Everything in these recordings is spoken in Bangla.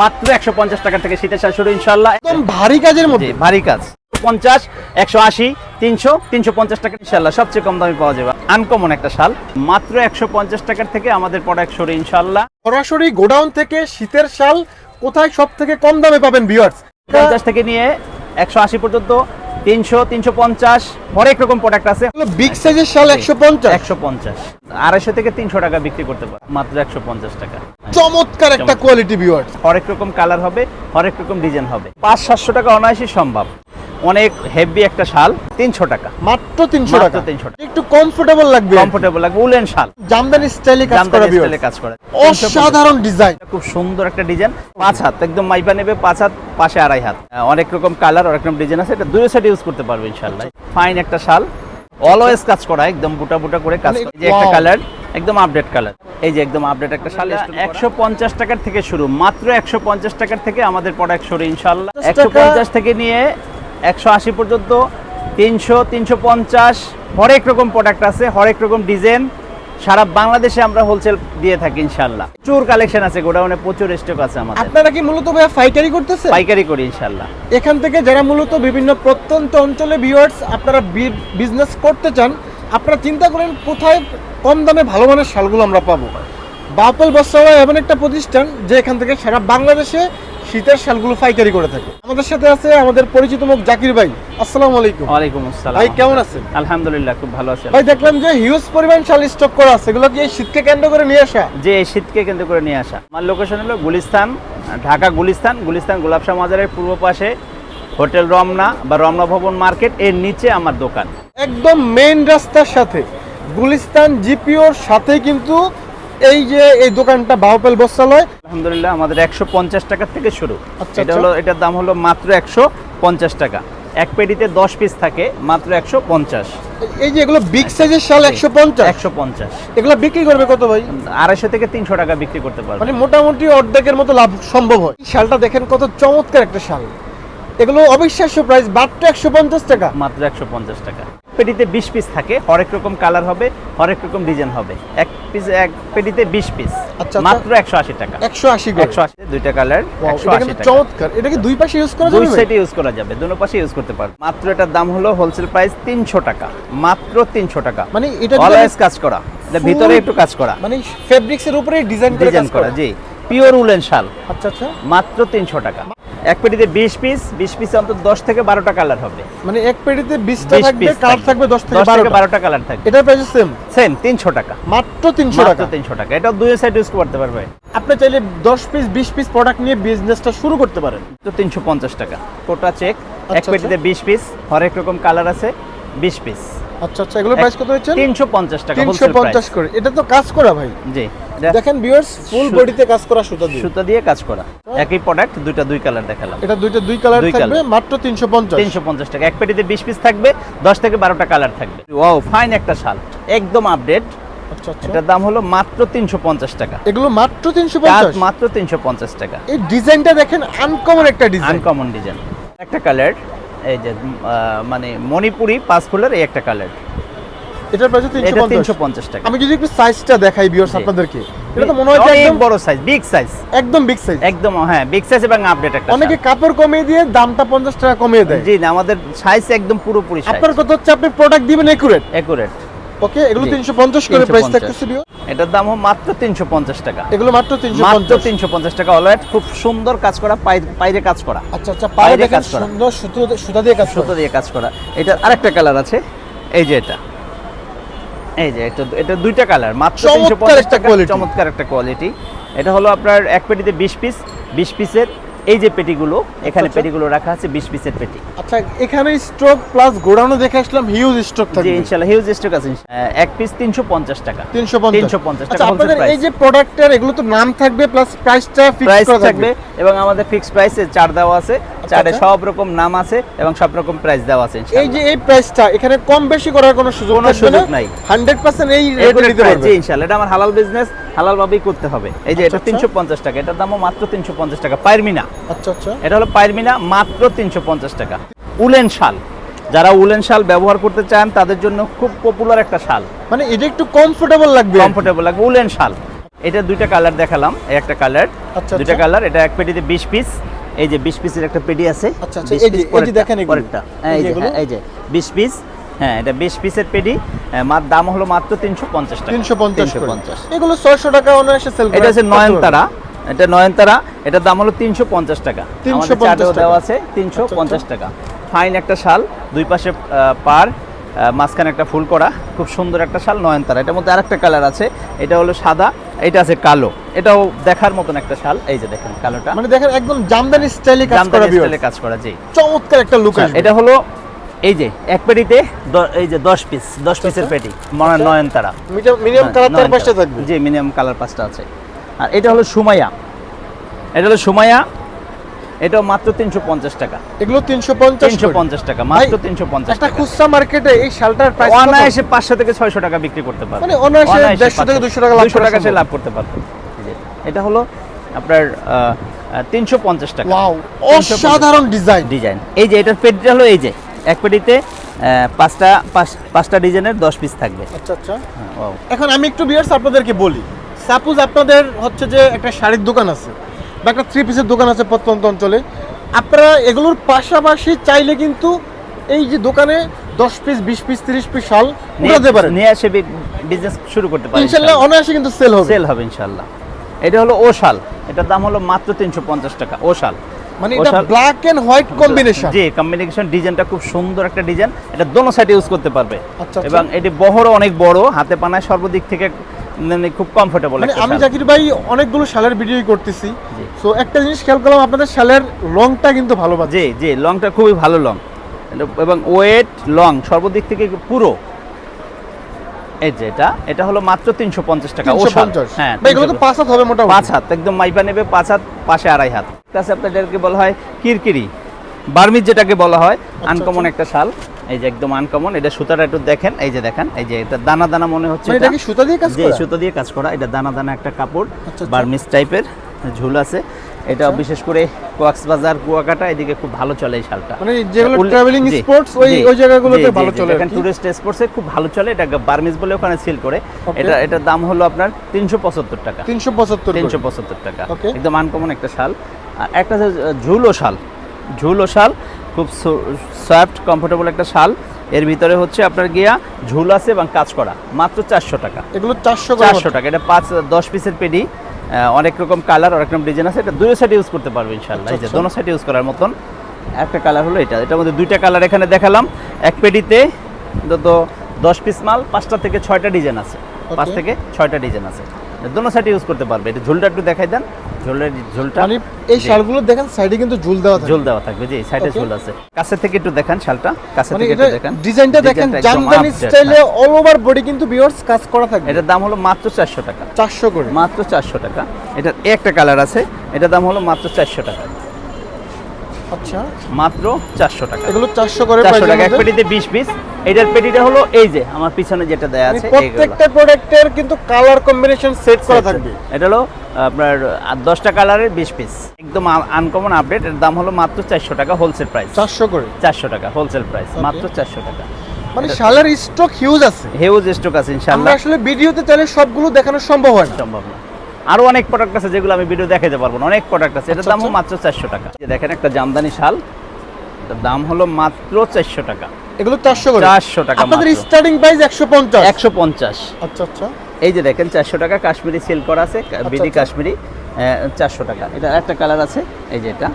মাত্র একশো পঞ্চাশ টাকা থেকে শীতের শাল শুরু ইনশাল্লাহ একদম ভারী কাজের মধ্যে। ভারী কাজ। পঞ্চাশ একশো আশি তিনশো তিনশো পঞ্চাশ টাকা ইনশাল্লাহ সবচেয়ে কম দামে পাওয়া যাবে। আনকমন একটা শাল। মাত্র একশো পঞ্চাশ টাকার থেকে আমাদের প্রোডাক্ট শুরু ইনশাল্লাহ সরাসরি গোডাউন থেকে শীতের শাল কোথায় সব থেকে কম দামে পাবেন ভিউয়ার্স পঞ্চাশ থেকে নিয়ে একশো আশি পর্যন্ত তিনশো তিনশো পঞ্চাশ হরেক রকম প্রোডাক্ট আছে। বিগ সাইজের শাল একশো পঞ্চাশ। একশো পঞ্চাশ। আড়াইশো থেকে তিনশো টাকা বিক্রি করতে পারে মাত্র একশো পঞ্চাশ টাকা। চমৎকার একটা কোয়ালিটি ভিউয়ার্স হরেক রকম কালার হবে হরেক রকম ডিজাইন হবে। পাঁচ সাতশো টাকা অনায়াসই সম্ভব। অনেক হেভি একটা শাল তিনশো টাকা। মাত্র তিনশো টাকা। 300 টাকা। একটু কমফোর্টেবল লাগবে। কমফোর্টেবল লাগবে উলেন শাল। জামদানি স্টাইলে কাজ করা স্টাইলে কাজ করে। অসাধারণ ডিজাইন খুব সুন্দর একটা ডিজাইন পাঁচ হাত একদম মাইপা নেবে পাঁচ হাত পাশে আড়াই হাত। অনেক রকম কালার অনেক রকম ডিজাইন আছে এটা দুই সাইড ইউজ করতে পারবে ইনশাল্লাহ ফাইন একটা শাল। অলওয়েজ কাজ করা একদম বুটা বুটা করে কাজ মানে করা। এই যে একটা কালার একদম আপডেট কালার এই যে একদম আপডেট একটা শাল একশো পঞ্চাশ টাকার থেকে শুরু মাত্র একশো পঞ্চাশ টাকার থেকে আমাদের প্রোডাক্ট শুরু ইনশাল্লাহ একশো পঞ্চাশ থেকে নিয়ে একশো আশি পর্যন্ত তিনশো তিনশো পঞ্চাশ হরেক রকম প্রোডাক্ট আছে হরেক রকম ডিজাইন সারা বাংলাদেশে আমরা হোলসেল দিয়ে থাকি ইনশাল্লাহ প্রচুর কালেকশন আছে গোডাউনে প্রচুর স্টক আছে আমাদের। আপনারা কি মূলত ভাইয়া ফাইকারি করতেছে পাইকারি করি ইনশাল্লাহ এখান থেকে যারা মূলত বিভিন্ন প্রত্যন্ত অঞ্চলে ভিউয়ার্স আপনারা বিজনেস করতে চান আপনারা চিন্তা করেন কোথায় কম দামে ভালো মানের শালগুলো আমরা পাবো। বাপল বস্ত্রালয় এমন একটা প্রতিষ্ঠান যে এখান থেকে সারা বাংলাদেশে শীতের শালগুলো পাইকারি করে থাকে। আমাদের সাথে আছে আমাদের পরিচিত মুখ জাকির ভাই। আসসালামু আলাইকুম। ওয়ালাইকুম আসসালাম। ভাই কেমন আছেন? আলহামদুলিল্লাহ খুব ভালো আছে। ভাই দেখলাম যে হিউজ পরিমাণ শাল স্টক করা আছে। এগুলো কি এই শীতকে কেন্দ্র করে নিয়ে আসা? যে এই শীতকে কেন্দ্র করে নিয়ে আসা। আমার লোকেশন হলো গুলিস্তান ঢাকা গুলিস্তান গুলিস্তান গোলাপশাহ মাজারের পূর্ব পাশে হোটেল রমনা বা রমনা ভবন মার্কেট এর নিচে আমার দোকান। একদম মেইন রাস্তার সাথে। গুলিস্তান জিপিওর সাথে কিন্তু এই যে এই দোকানটা বাউপেল বস্ত্রালয়। আলহামদুলিল্লাহ আমাদের একশো পঞ্চাশ টাকা থেকে শুরু। আচ্ছা, এটা আচ্ছা। হলো এটার দাম হলো মাত্র একশো পঞ্চাশ টাকা। এক পেটিতে দশ পিস থাকে মাত্র একশো পঞ্চাশ। এই যে এগুলো বিগ সাইজের শাল একশো পঞ্চাশ। একশো পঞ্চাশ? এগুলো বিক্রি করবে কত ভাই? আড়াইশো থেকে তিনশো টাকা বিক্রি করতে পারবে। মানে মোটামুটি অর্ধেকের মতো লাভ সম্ভব হয়। শালটা দেখেন কত চমৎকার একটা শাল। এগুলো অবিশ্বাস্য প্রাইস মাত্র একশো পঞ্চাশ টাকা। মাত্র একশো পঞ্চাশ টাকা। পেটিতে বিশ পিস থাকে। হরেক রকম কালার হবে হরেক রকম ডিজাইন হবে। এক পিস এক পেটিতে বিশ পিস আচ্ছা। মাত্র একশো আশি টাকা। একশো আশি একশো আশি দুইটা কালার একশো এটা আশি চমৎকার। এটা কি দুই পাশে ইউজ করা দুই যাবে ভাই? সাইডে ইউজ করা যাবে দুনো পাশে ইউজ করতে পারবে। মাত্র এটার দাম হলো হোলসেল প্রাইস তিনশো টাকা। মাত্র তিনশো টাকা। মানে এটা অলওয়েজ কাজ করা। ভিতরে একটু কাজ করা। মানে ফেব্রিক্স এর উপরে ডিজাইন করে ডিজাইন করা। জি। পিওর উলেন শাল। আচ্ছা আচ্ছা। মাত্র তিনশো টাকা। এক পেটিতে বিশ পিস বিশ পিসে অন্তত দশ থেকে বারোটা কালার হবে। মানে এক পেটিতে বিশটা থাকবে কালার থাকবে। দশ থেকে বারোটা। কালার থাকবে। এটার প্রাইস সেম সেম তিনশো টাকা। মাত্র তিনশো টাকা? তিনশো টাকা। এটা দুই সাইড ইউজ করতে পারবে। আপনি চাইলে দশ পিস বিশ পিস প্রোডাক্ট নিয়ে বিজনেসটা শুরু করতে পারেন। তো তিনশো পঞ্চাশ টাকা। কোটা চেক এক আচ্ছা, পেটিতে বিশ পিস হরেক রকম কালার আছে বিশ পিস আচ্ছা আচ্ছা এগুলো প্রাইস কত হচ্ছে তিনশো পঞ্চাশ টাকা তিনশো wholesale পঞ্চাশ price। করে। এটা তো কাজ করা ভাই। জি দেখেন ভিউয়ার্স ফুল বডিতে কাজ করা সুতা দিয়ে। সুতা দিয়ে কাজ করা। একই প্রোডাক্ট দুইটা দুই কালার দেখালাম। এটা দুইটা দুই কালার থাকবে মাত্র তিনশো পঞ্চাশ। তিনশো পঞ্চাশ টাকা। এক পেটিতে বিশ পিস থাকবে দশ থেকে বারোটা কালার থাকবে। ওয়াও ফাইন একটা শাল। একদম আপডেট আচ্ছা আচ্ছা। এটার দাম হলো মাত্র তিনশো পঞ্চাশ টাকা। এগুলো মাত্র তিনশো কাজ পঞ্চাশ মাত্র তিনশো পঞ্চাশ টাকা। এই ডিজাইনটা দেখেন আনকমন একটা ডিজাইন আনকমন ডিজাইন একটা কালার এই যে মানে মণিপুরি পাঁচ ফুলের এই একটা কালার। এটার প্রাইস তিনশো এটা পঞ্চাশ। তিনশো পঞ্চাশ টাকা। আমি যদি একটু সাইজটা দেখাই ভিউয়ার্স। আপনাদেরকে। এটা তো মনে হয় একদম বড় সাইজ বিগ সাইজ একদম বিগ সাইজ একদম হ্যাঁ বিগ সাইজ এবং আপডেট একটা অনেকে কাপড় কমিয়ে দিয়ে দামটা পঞ্চাশ টাকা কমিয়ে দেয়। জি না আমাদের সাইজ একদম পুরোপুরি সাইজ আপনার কথা হচ্ছে আপনি প্রোডাক্ট দিবেন একুরেট একুরেট ওকে এগুলো জি। তিনশো পঞ্চাশ করে প্রাইস 350 থাকতেছে ভিউ এটার দাম মাত্র তিনশো পঞ্চাশ টাকা। এগুলো মাত্র তিনশো মাত্র পঞ্চাশ তিনশো পঞ্চাশ টাকা অলরেড খুব সুন্দর কাজ করা পাই- বাইরে কাজ করা। আচ্ছা আচ্ছা দেখেন কাজ করা। সুন্দর সুতো সুতা দিয়ে কাজ সুতো দিয়ে কাজ করা। এটা আরেকটা কালার আছে। এই যে এটা। এই যে এটা এটা দুইটা কালার মাত্র চমৎকার তিনশো পঞ্চাশ একটা টাকা। quality। চমৎকার একটা কোয়ালিটি এটা হলো আপনার এক পেটিতে বিশ পিস বিশ পিসের এই যে পেটিগুলো এখানে আচ্ছা। পেটিগুলো রাখা আছে বিশ পিসের পেটি। আচ্ছা এখানে স্টক প্লাস গোড়ানো দেখে আসলাম হিউজ স্টক জি ইনশাআল্লাহ হিউজ স্টক আছে এক পিস তিনশো পঞ্চাশ টাকা। তিনশো পঞ্চাশ। 350 টাকা আচ্ছা আপনাদের এই যে প্রোডাক্টের এগুলো তো নাম থাকবে প্লাস প্রাইসটা ফিক্স করা থাকবে। এবং আমাদের ফিক্সড প্রাইসে চার দেওয়া আছে। চারে আচ্ছা। সব রকম নাম আছে এবং সব রকম প্রাইস দেওয়া আছে এই যে এই প্রাইসটা এখানে কম বেশি করার কোনো সুযোগ কোনো সুযোগ নাই। 100% এই রেটে price, পারবে। জি ইনশাআল্লাহ। এটা আমার হালাল বিজনেস হালাল ভাবেই করতে হবে। এই যে আচ্ছা, এটা আচ্ছা। তিনশো পঞ্চাশ টাকা এটার দামও মাত্র তিনশো পঞ্চাশ টাকা। পাইরমিনা। আচ্ছা আচ্ছা। এটা হলো পাইরমিনা মাত্র তিনশো পঞ্চাশ টাকা। উলেন শাল। যারা উলেন শাল ব্যবহার করতে চান তাদের জন্য খুব পপুলার একটা শাল। মানে এটা একটু কমফোর্টেবল লাগবে। কমফোর্টেবল লাগবে উলেন শাল। এটা দুইটা কালার দেখালাম একটা কালার আচ্ছা, দুইটা আচ্ছা। কালার এটা এক পেটিতে বিশ পিস এই যে বিশ পিসের একটা পেটি আছে। আচ্ছা, আচ্ছা, এই যে- এই যে দেখেন পরেরটা। হ্যাঁ, এই যে? হ্যাঁ, এই যে বিশ পিস হ্যাঁ এটা বিশ পিসের পেটি মার দাম হলো মাত্র তিনশো পঞ্চাশ টাকা। তিনশো পঞ্চাশ তিনশো পঞ্চাশ। এগুলো ছয়শো টাকা অনায়াসে সেল এটা হচ্ছে নয়নতারা এটা নয়নতারা এটার দাম হলো তিনশো পঞ্চাশ টাকা। 350 আমাদের দেওয়া আছে তিনশো পঞ্চাশ টাকা। ফাইন একটা শাল দুই পাশে পার মাঝখানে একটা ফুল করা খুব সুন্দর একটা শাল নয়নতারা। এটার মধ্যে আরেকটা কালার আছে এটা হলো সাদা এটা আছে কালো। এটাও দেখার মতন একটা শাল। এই যে দেখেন কালোটা। মানে দেখেন একদম জামদানি স্টাইলে কাজ করা স্টাইলে কাজ করা জি। চমৎকার একটা লুক আছে এটা হলো এই যে এক পেটিতে এই যে দশ পিস দশ পিসের পেটি। মানে নয়ন নয়নতারা মিনিমাম কালার তার। পাশে থাকবে। জি মিনিমাম কালার পাঁচটা আছে। আর এটা হলো সুমাইয়া। এটা হলো সুমাইয়া এটাও মাত্র তিনশো পঞ্চাশ টাকা। এগুলো তিনশো পঞ্চাশ তিনশো পঞ্চাশ টাকা মাত্র তিনশো পঞ্চাশ একটা টাকা। খুচরা মার্কেটে এই শালটার প্রাইস অনায়াসে পাঁচশো থেকে ছয়শো টাকা বিক্রি করতে পারবে। মানে অনায়াসে 150 থেকে 200 টাকা লাভ টাকা সে লাভ করতে পারবে। এটা হলো আপনার তিনশো পঞ্চাশ টাকা। ওয়াও অসাধারণ ডিজাইন ডিজাইন। এই যে এটার পেটিটা হলো এই যে এক পেটিতে পাঁচটা পাঁচ- পাঁচটা ডিজাইনের দশ পিস থাকবে। আচ্ছা আচ্ছা। হ্যাঁ, এখন আমি একটু বিয়ার্স আপনাদেরকে বলি সাপোজ আপনাদের হচ্ছে যে একটা শাড়ির দোকান আছে বা একটা থ্রি পিসের দোকান আছে প্রত্যন্ত অঞ্চলে। আপনারা এগুলোর পাশাপাশি চাইলে কিন্তু এই যে দোকানে দশ পিস বিশ পিস তিরিশ পিস শাল উঠাতে পারেন। নিয়ে এসে বিজনেস শুরু করতে পারে ইনশাল্লাহ অনায়াসে কিন্তু সেল হবে। সেল হবে ইনশাল্লাহ। এটা হলো ও শাল। এটার দাম হলো মাত্র তিনশো পঞ্চাশ টাকা ও শাল। মানে এটা ব্ল্যাক এন্ড হোয়াইট কম্বিনেশন জি কম্বিনেশন ডিজাইনটা খুব সুন্দর একটা ডিজাইন এটা দোনো সাইডে ইউজ করতে পারবে। আচ্ছা, আচ্ছা। এবং এটি বহরও অনেক বড় হাতে পানায় সর্বদিক থেকে মানে খুব কমফোর্টেবল মানে আমি জাকির ভাই অনেকগুলো শালের ভিডিও করতেছি। সো একটা জিনিস খেয়াল করলাম আপনাদের শালের লংটা কিন্তু ভালো জি জি লংটা খুবই ভালো লং এবং ওয়েট লং সর্বদিক থেকে পুরো। এই যে এটা এটা হলো মাত্র তিনশো পঞ্চাশ টাকা ও হ্যাঁ এগুলো তো পাঁচ হাত হবে মোটামুটি। পাঁচ হাত একদম মাইপা নেবে পাঁচ হাত পাশে আড়াই হাত। কাছে আপনাদেরকে বলা হয় কিরকিরি। বার্মিজ যেটাকে বলা হয় আনকমন একটা শাল। এই যে একদম আনকমন এটা সুতাটা একটু দেখেন এই যে দেখেন এই যে এটা দানা দানা মনে হচ্ছে মানে এটা কি সুতা দিয়ে কাজ করা? সুতো দিয়ে কাজ করা এটা দানা দানা একটা কাপড় আচ্ছা, আচ্ছা। টাইপের ঝুল আছে। এটা আচ্ছা। বিশেষ করে কক্সবাজার কুয়াকাটা এদিকে খুব ভালো চলে এই শালটা। মানে যেগুলো ট্রাভেলিং স্পোর্টস ওই ওই জায়গাগুলোতে ভালো চলে দেখেন টুরিস্ট স্পোর্টসে খুব ভালো চলে এটা বার্মিজ বলে ওখানে সিল করে. এটা এটার দাম হলো আপনার তিনশো পঁচাত্তর টাকা। তিনশো পঁচাত্তর তিনশো পঁচাত্তর টাকা। Okay. একদম আনকমন একটা শাল। আর একটা ঝুলো শাল। ঝুলো শাল খুব সফট কমফোর্টেবল একটা শাল। এর ভিতরে হচ্ছে আপনার গিয়া ঝুল আছে এবং কাজ করা। মাত্র চারশো টাকা। এগুলো চারশো চারশো টাকা। এটা পাঁচ দশ পিসের পেডি। অনেক রকম কালার অনেক রকম ডিজাইন আছে। এটা দুই সাইড ইউজ করতে পারবে ইনশাল্লাহ এই যে আচ্ছা। দোনো সাইড ইউজ করার মতন একটা কালার হলো এটা। এটার মধ্যে দুইটা কালার এখানে দেখালাম। এক পেডিতে তো দশ পিস মাল পাঁচটা থেকে ছয়টা ডিজাইন আছে। পাঁচ থেকে ছয়টা ডিজাইন আছে। দোনো সাইড ইউজ করতে পারবে। এটা ঝুলটা একটু দেখাই দেন। ঝুলের ঝুলটা মানে এই শালগুলো দেখেন সাইডে কিন্তু ঝুল দেওয়া থাকে। ঝুল দেওয়া থাকবে জি সাইডে ঝোল আছে। কাছে থেকে একটু দেখেন শালটা কাছে মানে থেকে একটু দেখেন। ডিজাইনটা দেখেন জামদানি স্টাইলে। অল ওভার বডি কিন্তু ভিউয়ার্স কাজ করা থাকবে। এটার দাম হলো মাত্র চারশো টাকা। চারশো করে। মাত্র চারশো টাকা। এটার একটা কালার আছে এটার দাম হলো মাত্র চারশো টাকা। আচ্ছা। মাত্র চারশো টাকা। এগুলো চারশো করে চারশো টাকা। এক পেটিতে বিশ পিস। এটার পেটিটা হলো এই যে আমার পিছনে যেটা দেয়া আছে। প্রত্যেকটা প্রোডাক্টের কিন্তু কালার কম্বিনেশন সেট করা থাকবে। এটা হলো আপনার দশটা কালারের বিশ পিস। একদম আনকমন আপডেট এর দাম হলো মাত্র চারশো টাকা হোলসেল প্রাইস চারশো করে? চারশো টাকা হোলসেল প্রাইস মাত্র চারশো টাকা। মানে শালের স্টক হিউজ আছে। হেউজ স্টক আছে আমরা ইনশাল্লাহ আসলে ভিডিওতে চাইলে সবগুলো দেখানো সম্ভব হয় না। সম্ভব না। আরও অনেক প্রোডাক্ট আছে যেগুলো আমি ভিডিও দেখাতে পারব না। অনেক প্রোডাক্ট আছে। এটার আচ্ছা, দামও আচ্ছা। মাত্র চারশো টাকা। দেখেন একটা জামদানি শাল। এটার দাম হলো মাত্র চারশো টাকা। এগুলো চারশো চারশো টাকা আপনাদের মাত্র। স্টার্টিং প্রাইস একশো পঞ্চাশ। একশো পঞ্চাশ। আচ্ছা আচ্ছা। এই যে দেখেন চারশো টাকা কাশ্মীরি সেল করা আছে বিডি আচ্ছা। কাশ্মীরি চারশো টাকা। এটা একটা কালার আছে। এই যে এটা।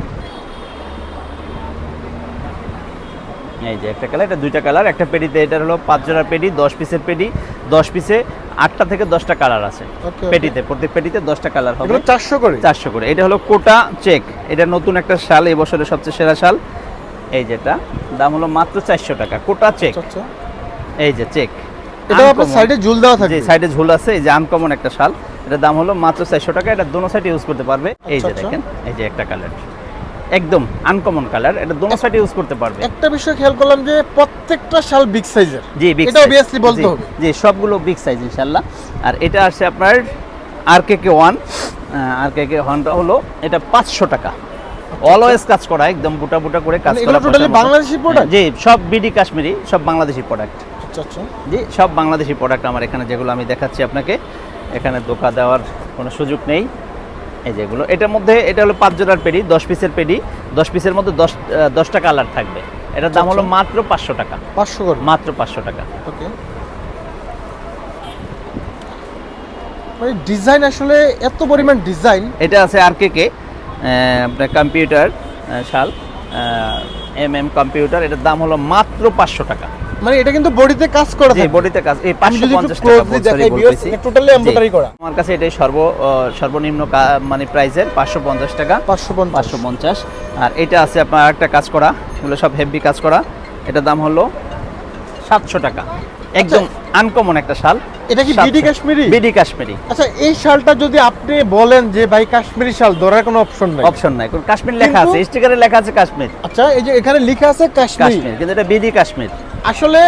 এই যে একটা কালার এটা দুইটা কালার একটা পেডিতে এটা হলো পাঁচ জোড়ার পেডি দশ পিসের পেডি দশ পিসে আটটা থেকে দশটা কালার আছে। পেটিতে প্রত্যেক পেটিতে দশটা কালার হবে। চারশো করে? চারশো করে। এটা হলো কোটা চেক এটা নতুন একটা শাল এই বছরের সবচেয়ে সেরা শাল। এই যেটা দাম হলো মাত্র চারশো টাকা কোটা চেক। আচ্ছা আচ্ছা। এই যে চেক। এটা আপনার সাইডে ঝুল দেওয়া যে সাইডে ঝুল আছে এই যে আনকমন একটা শাল। এটার দাম হলো মাত্র চারশো টাকা এটা দোনো সাইডে ইউজ করতে পারবে। এই যে আচ্ছা। দেখেন এই যে একটা কালার। একদম আনকমন কালার এটা দোনো সাইডে ইউজ করতে পারবে। একটা বিষয় খেয়াল করলাম যে প্রত্যেকটা শাল বিগ সাইজের জি বিগ এটা obviously বলতে হবে। জি সবগুলো বিগ সাইজ ইনশাল্লাহ আর এটা আসছে আপনার আর কে কে ওয়ান আর কে কে ওয়ানটা হলো এটা পাঁচশো টাকা। অলওয়েজ কাজ করা একদম বুটা বুটা করে কাজ মানে করা পয়সার বাংলাদেশি product? জি সব বিডি কাশ্মীরি সব বাংলাদেশি প্রোডাক্ট আচ্ছা আচ্ছা। জি সব বাংলাদেশি প্রোডাক্ট আমার এখানে যেগুলো আমি দেখাচ্ছি আপনাকে। এখানে দোকা দেওয়ার কোনো সুযোগ নেই। এই যেগুলো এটার মধ্যে এটা হলো পাঁচ জোড়ার পেডি দশ পিসের পেডি। দশ পিসের মধ্যে দশ দশটা কালার থাকবে। এটার দাম হলো মাত্র পাঁচশো টাকা। পাঁচশো মাত্র পাঁচশো টাকা। ওকে। মানে ডিজাইন আসলে এত পরিমাণ ডিজাইন। এটা আছে আর কে কে আপনার কম্পিউটার শাল এম এম কম্পিউটার এটার দাম হলো মাত্র পাঁচশো টাকা। মানে এটা কিন্তু বডিতে কাজ করে থাকে। বডিতে কাজ। এই আমি পাঁচশো যদি একটু পঞ্চাশ টাকা ক্লোজলি বলছি, দেখাই বলতেছি। টোটালি। এমব্রয়ডারি করা। আমার কাছে এটাই সর্ব সর্বনিম্ন মানে প্রাইসের পাঁচশো পঞ্চাশ টাকা। পাঁচশো পঞ্চাশ। পাঁচশো পঞ্চাশ। আর এটা আছে আপনার একটা কাজ করা এগুলো সব হেভি কাজ করা। এটার দাম হলো সাতশো টাকা। একদম আনকমন একটা শাল। এটা কি বিডি কাশ্মীরি? বিডি কাশ্মীরি। আচ্ছা এই শালটা যদি আপনি বলেন যে ভাই কাশ্মীরি শাল ধরার কোনো অপশন নাই। অপশন নাই। কোন কাশ্মীর লেখা আছে স্টিকারে লেখা আছে কাশ্মীর। আচ্ছা এই যে এখানে লেখা আছে কাশ্মীর। কাশ্মীর কিন্তু এটা বিডি কাশ্মীর। আসলে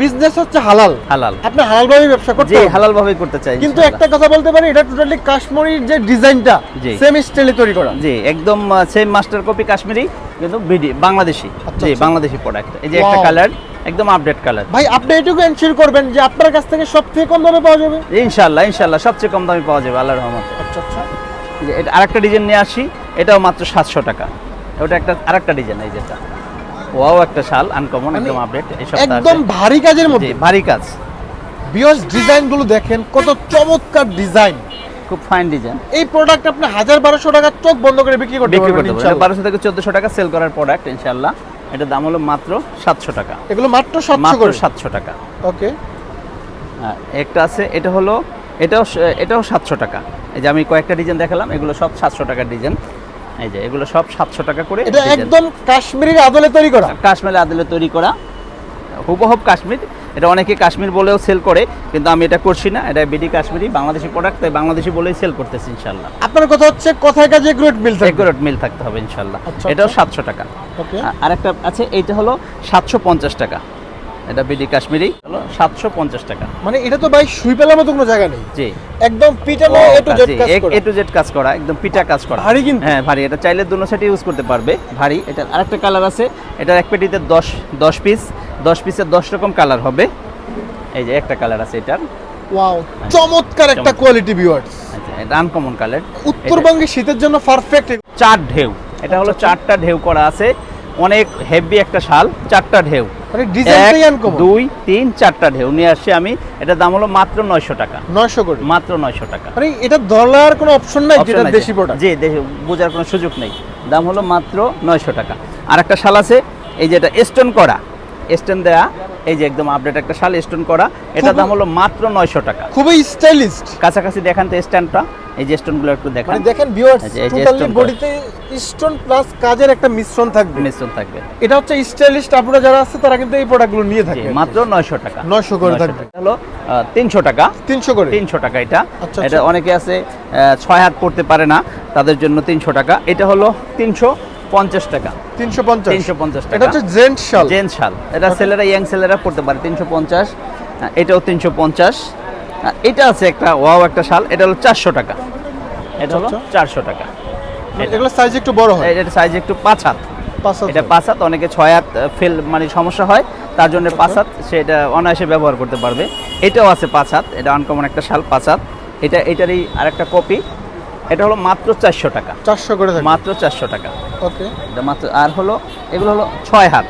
বিজনেস হচ্ছে হালাল। হালাল। আপনি হালাল ভাবে ব্যবসা করতে জি হালাল ভাবে করতে চাই কিন্তু একটা কথা বলতে পারি এটা টোটালি কাশ্মীরির যে ডিজাইনটা সেম স্টাইলে তৈরি করা। জি একদম সেম মাস্টার কপি কাশ্মীরি কিন্তু বিডি বাংলাদেশি। আচ্ছা, জি আচ্ছা। বাংলাদেশি প্রোডাক্ট এই যে একটা কালার একদম আপডেট কালার ভাই আপনি এটুকু এনশিওর করবেন যে আপনার কাছ থেকে সব থেকে কম দামে পাওয়া যাবে? ইনশাআল্লাহ ইনশাআল্লাহ সবচেয়ে কম দামে পাওয়া যাবে আল্লাহর রহমতে। আচ্ছা আচ্ছা। যে এটা আরেকটা ডিজাইন নিয়ে আসি এটাও মাত্র সাতশো টাকা। ওটা একটা আরেকটা ডিজাইন এই যেটা। ওয়াও একটা শাল আনকমন মানে একদম আপডেট একদম ভারী কাজের মধ্যে। ভারী কাজ। বিয়স ডিজাইনগুলো দেখেন কত চমৎকার ডিজাইন। খুব ফাইন ডিজাইন এই প্রোডাক্ট আপনি হাজার বারোশো টাকা চোখ বন্ধ করে বিক্রি করতে বিক্রি পারবেন করতে পারবেন। বারোশো থেকে চোদ্দশো টাকা সেল করার প্রোডাক্ট ইনশাআল্লাহ এটার দাম হলো মাত্র সাতশো টাকা। এগুলো মাত্র মাত্র সাতশো টাকা। ওকে আর একটা আছে এটা হলো এটাও এটাও সাতশো টাকা। এই যে আমি কয়েকটা ডিজাইন দেখালাম এগুলো সব সাতশো টাকার ডিজাইন এই যে এগুলো সব সাতশো টাকা করে এটা একদম কাশ্মীরের আদলে তৈরি করা। কাশ্মীরে আদলে তৈরি করা। হুবহুব কাশ্মীর। এটা অনেকে কাশ্মীর বলেও সেল করে কিন্তু আমি এটা করছি না। এটা বিডি কাশ্মীরি বাংলাদেশি প্রোডাক্ট তাই বাংলাদেশি বলেই সেল করতেছি ইনশাল্লাহ আপনার কথা হচ্ছে কথায় কাজে গ্রেট মিল থাকবে। একুরেট মিল থাকতে হবে ইনশাল্লাহ আচ্ছা, এটাও আচ্ছা। সাতশো টাকা। ওকে আ- আরেকটা আছে এইটা হলো সাতশো পঞ্চাশ টাকা। এটা বিডি কাশ্মীরি হলো সাতশো পঞ্চাশ টাকা। মানে এটা তো ভাই শুই পেলার মতো কোনো জায়গা নেই। জি। একদম পিটানো এ টু জেড কাজ করা। এ টু জেড কাজ করা একদম পিটা কাজ করা। ভারী কিন্তু। হ্যাঁ ভারী এটা চাইলে দুনো সাইডে ইউজ করতে পারবে। ভারী এটা আরেকটা কালার আছে এটার এক পেটিতে দশ দশ পিস দশ পিসের দশ রকম কালার হবে। এই যে একটা কালার আছে এটার। ওয়াও চমৎকার একটা কোয়ালিটি ভিউয়ার্স আচ্ছা এটা আনকমন কালার উত্তরবঙ্গে শীতের জন্য পারফেক্ট চার ঢেউ। এটা হলো চারটা ঢেউ করা আছে। অনেক হেভি একটা শাল চারটা ঢেউ। মানে দুই তিন চারটা ঢেউ নিয়ে আসছি আমি। এটা দাম হলো মাত্র নয়শো টাকা। 900 করে। মাত্র নয়শো টাকা। মানে এটা কোনো অপশন নাই যেটা দেশি প্রোডাক্ট জি বোঝার কোনো সুযোগ নেই। দাম হলো মাত্র নয়শো টাকা। আর একটা শাল আছে এই যেটা স্টোন করা। স্টোন দেয়া এই যে একদম আপডেট একটা শাল স্টোন করা এটার দাম হলো মাত্র নয়শো টাকা। খুবই স্টাইলিস্ট কাছাকাছি দেখান তো স্ট্যান্ডটা এই যে স্টোনগুলো একটু দেখান। মানে দেখেন ভিউয়ার্স টোটালি বডিতে স্টোন প্লাস কাজের একটা মিশ্রণ থাকবে। মিশ্রণ থাকবে। এটা হচ্ছে স্টাইলিস্ট আপনারা যারা আছে তারা কিন্তু এই প্রোডাক্টগুলো নিয়ে থাকে। মাত্র নয়শো টাকা। 900 করে থাকবে। টাকা হলো তিনশো টাকা। 300 করে। তিনশো টাকা এটা। আচ্ছা, এটা আচ্ছা। অনেকে আছে আহ, ছয় হাত পড়তে পারে না তাদের জন্য তিনশো টাকা। এটা হলো তিনশো পঞ্চাশ টাকা। 350 তিনশো পঞ্চাশ এটা টাকা। হচ্ছে জেন্ট শাল। জেন্টস শাল। এটা ছেলেরা ইয়াং ছেলেরা পড়তে পারে। তিনশো পঞ্চাশ এটাও তিনশো পঞ্চাশ। এটা আছে একটা ওয়াও একটা শাল। এটা হলো চারশো টাকা। এটা হলো আচ্ছা। চারশো টাকা। মানে এগুলো সাইজ একটু বড় হয়। এটা সাইজ একটু পাঁচ হাত। এটা পাঁচ হাত অনেকে ছয় হাত ফেল মানে সমস্যা হয়। তার জন্য পাঁচ হাত সেটা অনায়াসে ব্যবহার করতে পারবে। এটাও আছে পাঁচ হাত। এটা আনকমন একটা শাল পাঁচ হাত। এটা এটারই আরেকটা কপি এটা হলো মাত্র চারশো টাকা। 400 করে মাত্র চারশো টাকা। ওকে। এটা মাত্র আর হলো এগুলো হলো ছয় হাত।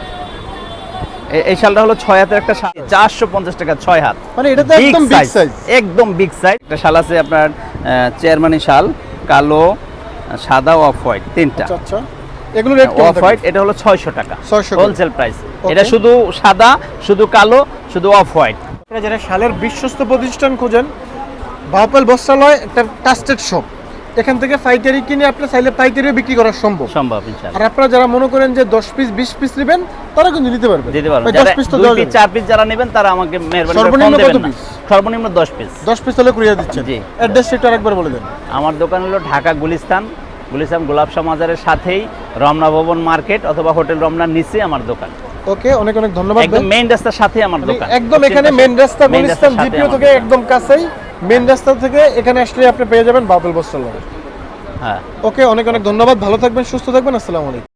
এই শালটা হলো ছয় হাতের একটা শাল। চারশো পঞ্চাশ টাকা ছয় হাত। মানে এটা একদম বিগ সাইজ একদম বিগ সাইজ একটা শাল আছে আপনার চেয়ারম্যানি শাল কালো সাদা অফ হোয়াইট তিনটা। আচ্ছা আচ্ছা। এগুলো রেট অফ হোয়াইট এটা হলো ছয়শো টাকা। 600 হোলসেল প্রাইস এটা শুধু সাদা শুধু কালো শুধু অফ হোয়াইট যারা শালের বিশ্বস্ত প্রতিষ্ঠান খোঁজেন বাউপেল বস্ত্রালয় একটা ট্রাস্টেড শপ এখান থেকে পাইকারি কিনে আপনি চাইলে পাইকারিও বিক্রি করা সম্ভব। সম্ভব ইনশাআল্লাহ আর আপনারা যারা মনে করেন যে দশ পিস বিশ পিস নেবেন তারা কিন্তু নিতে পারবেন দিতে পারব। ভাই, যারা দশ পিস তো দুই দেওয়া পিস যাবে। চার পিস যারা নেবেন তারা আমাকে মেহরবানি করে ফোন দেবেন সর্বনিম্ন দশ পিস দশ পিস হলে কুড়িয়ে দিচ্ছেন। জি। অ্যাড্রেসটা একটু আরেকবার বলে দেন। আমার দোকান হলো ঢাকা গুলিস্তান। গুলিস্তান গোলাপশা মাজারের সাথেই রমনা ভবন মার্কেট অথবা হোটেল রমনার নিচে আমার দোকান। ওকে অনেক অনেক ধন্যবাদ একদম মেইন রাস্তার সাথে আমার দোকান। একদম এখানে মেইন রাস্তা গুলিস্তান জিপিও থেকে একদম কাছেই। মেন রাস্তা থেকে এখানে আসলে আপনি পেয়ে যাবেন বাবুল বস্ত্রালয়। হ্যাঁ। ওকে অনেক অনেক ধন্যবাদ। ভালো থাকবেন সুস্থ থাকবেন। আসসালামু আলাইকুম।